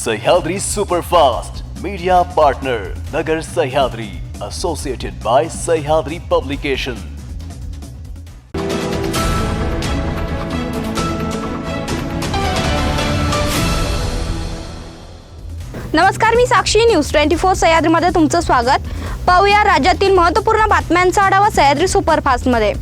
Sahyadri superfast media partner Nagar Sahyadri associated by Sahyadri publication नमस्कार मी Sakshi. News twenty four सह्याद्रीमध्ये तुमचं स्वागत. पाहूया राज्यातील महत्त्वपूर्ण बातम्यांचा आढावा सह्याद्री सुपरफास्टमध्ये.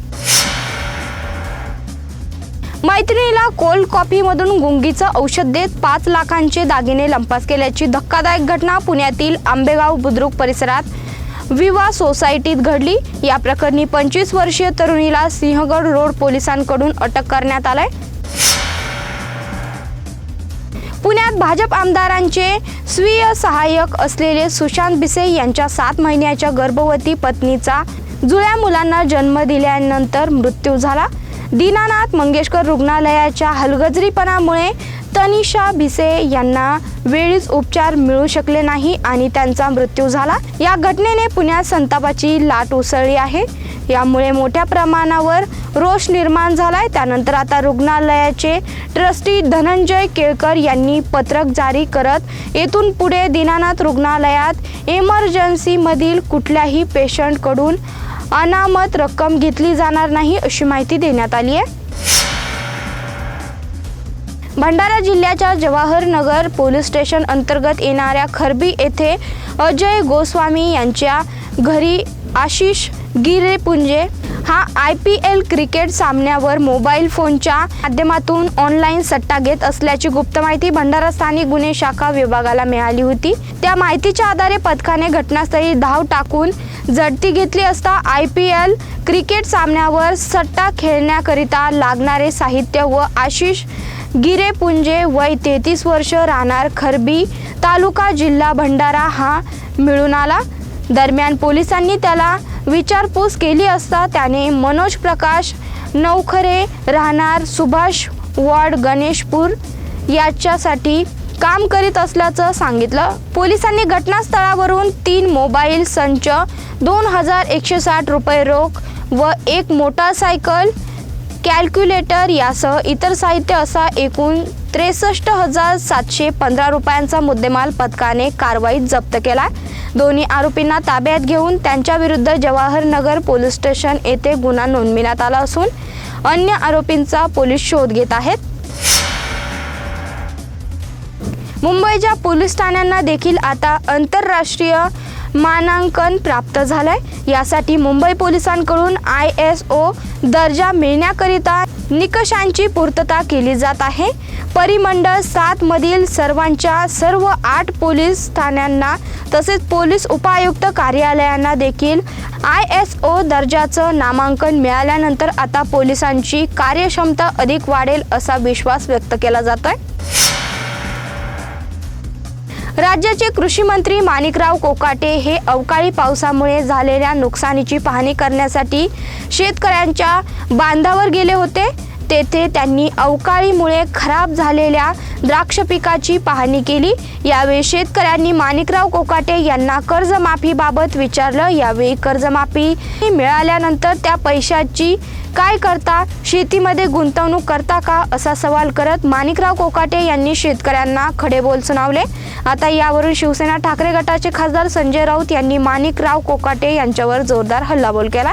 मैत्रिणीला कोल्ड कॉफीमधून गुंगीचं औषध देत पाच लाखांचे दागिने लंपास केल्याची धक्कादायक घटना पुण्यातील आंबेगाव बुद्रुक परिसरात विवा सोसायटीत घडली. या प्रकरणी पंचवीस वर्षीय तरुणीला सिंहगड रोड पोलिसांकडून अटक करण्यात आलाय. पुण्यात भाजप आमदारांचे स्वीय सहाय्यक असलेले सुशांत बिसे यांच्या सात महिन्याच्या गर्भवती पत्नीचा जुळ्या मुलांना जन्म दिल्यानंतर मृत्यू झाला. दीनानाथ मंगेशकर रुग्णालयाच्या हलगजरीपणामुळे तनिषा भिसे यांना वेळीच उपचार मिळू शकले नाही आणि त्यांचा मृत्यू झाला. या घटनेने पुण्यात संतापाची लाट उसळली आहे. यामुळे मोठ्या प्रमाणावर रोष निर्माण झालाय. त्यानंतर आता रुग्णालयाचे ट्रस्टी धनंजय केळकर यांनी पत्रक जारी करत येथून पुढे दीनानाथ रुग्णालयात इमर्जन्सीमधील कुठल्याही पेशंटकडून अनामत रक्कम घेतली जाणार नाही अशी माहिती देण्यात आली आहे. भंडारा जिल्ह्याच्या जवाहर नगर पोलीस स्टेशन अंतर्गत येणाऱ्या खरबी येथे अजय गोस्वामी यांच्या घरी आशिष गिरेपुंजे हा आय पी एल क्रिकेट सामन्यावर मोबाईल फोनच्या माध्यमातून ऑनलाईन सट्टा घेत असल्याची गुप्त माहिती भंडारा स्थानिक गुन्हे शाखा विभागाला मिळाली होती. त्या माहितीच्या आधारे पथकाने घटनास्थळी धाव टाकून झडती घेतली असता आय पी एल क्रिकेट सामन्यावर सट्टा खेळण्याकरिता लागणारे साहित्य व आशिष गिरेपुंजे वय तेहतीस वर्ष राहणार खरबी तालुका जिल्हा भंडारा हा मिळून आला. दरम्यान पोलिसांनी त्याला विचारपूस केली असता त्याने मनोज प्रकाश नवखरे राहणार सुभाष वॉर्ड गणेशपूर याच्यासाठी काम करीत असल्याचं सांगितलं. पोलिसांनी घटनास्थळावरून तीन मोबाईल संच दोन हजार एकशे साठ रुपये रोख व एक मोटारसायकल कॅल्क्युलेटर यासह इतर साहित्य असा एकूण त्रेसष्ट हजार सातशे पंधरा रुपयांचा मुद्देमाल पथकाने कारवाईत जप्त केला दोन्ही आरोपींना ताब्यात घेऊन त्यांच्या विरुद्ध पोलीस स्टेशन येथे गुन्हा नोंदविण्यात आला असून अन्य आरोपींचा पोलीस शोध घेत आहेत. मुंबईच्या पोलीस ठाण्यांना देखील आता आंतरराष्ट्रीय मानांकन प्राप्त झालंय. यासाठी मुंबई पोलिसांकडून आय एस ओ दर्जा मिळण्याकरिता निकषांची पूर्तता केली जात आहे. परिमंडळ सात मधील सर्वांच्या सर्व आठ पोलीस ठाण्यांना तसेच पोलीस उपायुक्त कार्यालयांना देखील आय एस ओ दर्जाचं नामांकन मिळाल्यानंतर आता पोलिसांची कार्यक्षमता अधिक वाढेल असा विश्वास व्यक्त केला जातोय. राज्याचे कृषी मंत्री माणिकराव कोकाटे हे अवकाळी पावसामुळे झालेल्या नुकसानीची पाहणी करण्यासाठी शेतकऱ्यांच्या बांधावर गेले होते. तेथे त्यांनी अवकाळीमुळे खराब झालेल्या द्राक्ष पिकाची पाहणी केली. यावेळी शेतकऱ्यांनी माणिकराव कोकाटे यांना कर्जमाफीबाबत विचारलं. यावेळी कर्जमाफी मिळाल्यानंतर त्या पैशाची काय करता शेतीमध्ये गुंतवणूक करता का असा सवाल करत माणिकराव कोकाटे यांनी शेतकऱ्यांना खडे बोल सुनावले आता यावरून शिवसेना ठाकरे गटाचे खासदार संजय राऊत यांनी माणिकराव कोकाटे यांच्यावर जोरदार हल्लाबोल केला.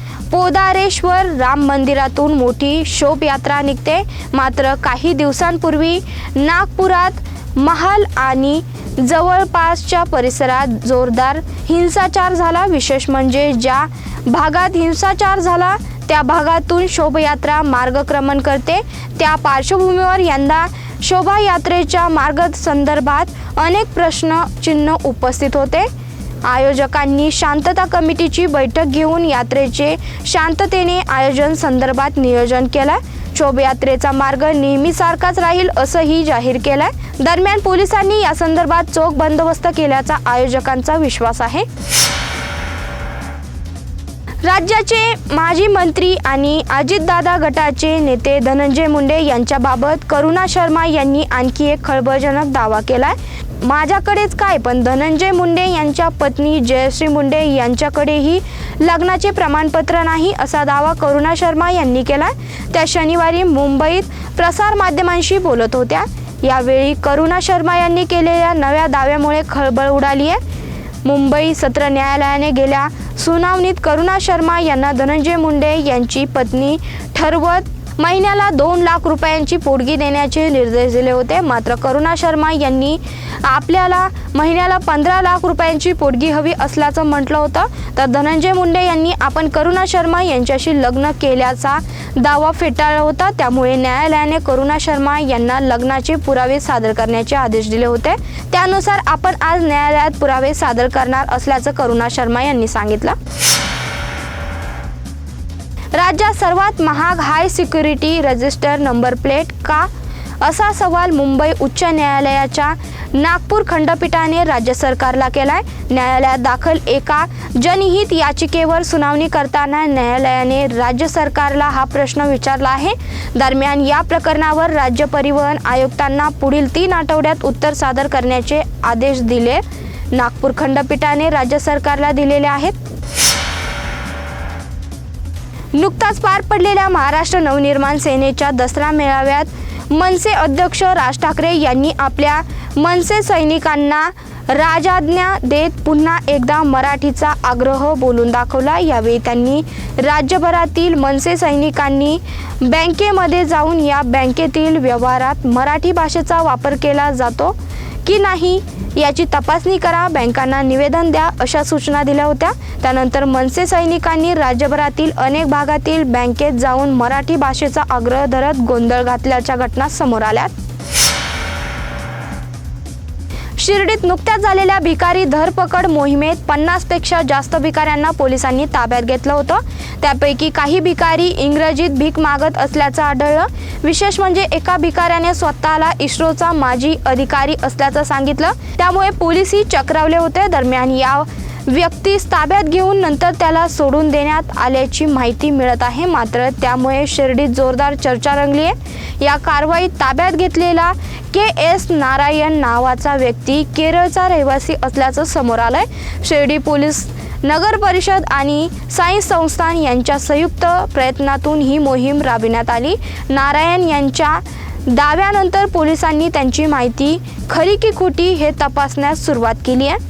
पोदारेश्वर राम मंदिरातून मोठी शोभयात्रा निघते. मात्र काही दिवसांपूर्वी नागपुरात महाल आणि जवळपासच्या परिसरात जोरदार हिंसाचार झाला. विशेष म्हणजे ज्या भागात हिंसाचार झाला त्या भागातून शोभयात्रा मार्गक्रमण करते. त्या पार्श्वभूमीवर यंदा शोभायात्रेच्या मार्ग संदर्भात अनेक प्रश्न चिन्ह उपस्थित होते. आयोजकांनी शांतता कमिटीची बैठक घेऊन यात्रेचे शांततेने आयोजन संदर्भात नियोजन केलं शोभयात्रेचा मार्ग नेहमीसारखाच राहील असंही जाहीर केलंय. दरम्यान पोलिसांनी या संदर्भात चोख बंदोबस्त केल्याचा आयोजकांचा विश्वास आहे. राज्याचे माजी मंत्री आणि अजितदादा गटाचे नेते धनंजय मुंडे यांच्याबाबत करुणा शर्मा यांनी आणखी एक खळबळजनक दावा केलाय. माझ्याकडेच काय? पण धनंजय मुंडे यांच्या पत्नी जयश्री मुंडे यांच्याकडेही लग्नाचे प्रमाणपत्र नाही असा दावा करुणा शर्मा यांनी केला त्या शनिवारी मुंबईत प्रसारमाध्यमांशी बोलत होत्या. यावेळी करुणा शर्मा यांनी केलेल्या नव्या दाव्यामुळे खळबळ उडाली आहे. मुंबई सत्र न्यायालयाने गेल्या सुनावणीत करुणा शर्मा यांना धनंजय मुंडे यांची पत्नी ठरवत महिन्याला दोन लाख रुपयांची पोटगी देण्याचे निर्देश दिले होते. मात्र करुणा शर्मा यांनी आपल्याला महिन्याला पंधरा लाख रुपयांची पोटगी हवी असल्याचं म्हटलं होतं. तर धनंजय मुंडे यांनी आपण करुणा शर्मा यांच्याशी लग्न केल्याचा दावा फेटाळला होता. त्यामुळे न्यायालयाने करुणा शर्मा यांना लग्नाचे पुरावे सादर करण्याचे आदेश दिले होते. त्यानुसार आपण आज न्यायालयात पुरावे सादर करणार असल्याचं करुणा शर्मा यांनी सांगितलं. राज्यात सर्वात महाग high security register number plate का? असा सवाल मुंबई उच्च न्यायालयाच्या नागपूर खंडपीठाने राज्य सरकारला केलाय. न्यायालयात दाखल एका जनहित याचिकेवर सुनावणी करताना न्यायालयाने राज्य सरकारला हा प्रश्न विचारला आहे. दरम्यान या प्रकरणावर राज्य परिवहन आयुक्तांना पुढील तीन आठवड्यात उत्तर सादर करण्याचे आदेश दिले. नागपूर खंडपीठाने राज्य सरकारला दिलेले आहेत. नुकताच पार पडलेल्या महाराष्ट्र नवनिर्माण सेनेच्या दसरा मेळाव्यात मनसे अध्यक्ष राज ठाकरे यांनी आपल्या मनसे सैनिकांना राजाज्ञा देत पुन्हा एकदा मराठीचा आग्रह बोलून दाखवला. यावेळी त्यांनी राज्यभरातील मनसे सैनिकांनी बँकेमध्ये जाऊन या बँकेतील व्यवहारात मराठी भाषेचा वापर केला जातो. की नाही याची तपासणी करा बँकांना निवेदन द्या अशा सूचना दिल्या होत्या. त्यानंतर मनसे सैनिकांनी राज्यभरातील अनेक भागातील बँकेत जाऊन मराठी भाषेचा आग्रह धरत गोंधळ घातल्याच्या घटना समोर आल्यात. शिर्डीत नुकत्याच झालेल्या भिकारी धरपकड मोहिमेत पन्नासपेक्षा जास्त भिकाऱ्यांना पोलिसांनी ताब्यात घेतलं होतं. त्यापैकी काही भिकारी इंग्रजीत भीक मागत असल्याचं आढळलं. विशेष म्हणजे एका भिकाऱ्याने स्वतःला इस्रोचा माजी अधिकारी असल्याचं सांगितलं. त्यामुळे पोलिसही चक्रावले होते. दरम्यान या व्यक्तीस ताब्यात घेऊन नंतर त्याला सोडून देण्यात आल्याची माहिती मिळत आहे. मात्र त्यामुळे शिर्डीत जोरदार चर्चा रंगली आहे. या कारवाईत ताब्यात घेतलेला के एस नारायण नावाचा व्यक्ती केरळचा रहिवासी असल्याचं समोर आलंय. शिर्डी पोलीस नगर परिषद आणि सायन्स संस्थान यांच्या संयुक्त प्रयत्नातून ही मोहीम राबविण्यात आली. नारायण यांच्या दाव्यानंतर पोलिसांनी त्यांची माहिती खरी की खोटी हे तपासण्यास सुरुवात केली आहे.